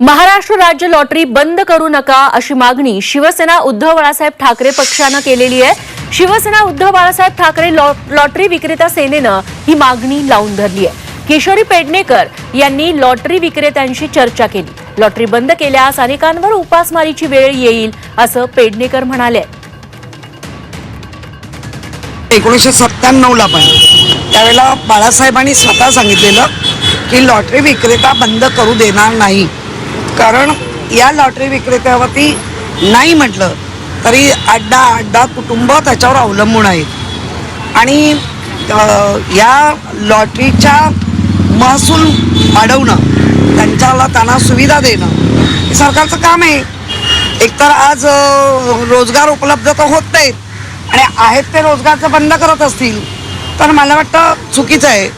महाराष्ट्र राज्य लॉटरी बंद करू नका अशी मागणी शिवसेना उद्धव बाळासाहेब ठाकरे पक्षानं केलेली आहे. शिवसेना उद्धव बाळासाहेब ठाकरे लॉ- लॉटरी विक्रेता सेनेनं ही मागणी लावून धरली आहे. किशोरी पेडणेकर यांनी लॉटरी विक्रेत्यांशी चर्चा केली. लॉटरी बंद केल्यास अनेकांवर उपासमारीची वेळ येईल असं पेडणेकर म्हणाले. एकोणीसशे सत्त्याण्णवला पण त्यावेळेला बाळासाहेबांनी स्वतः सांगितलेलं की लॉटरी विक्रेता बंद करू देणार नाही. कारण या लॉटरी विक्रेत्यावरती नाही म्हटलं तरी अड्डा अड्डा कुटुंब त्याच्यावर अवलंबून आहेत. आणि या लॉटरीच्या महसूल वाढवणं त्यांच्याला त्यांना सुविधा देणं हे सरकारचं काम आहे. एकतर आज रोजगार उपलब्ध तर होत नाहीत आणि आहेत ते रोजगारचं बंद करत असतील तर मला वाटतं चुकीचं आहे.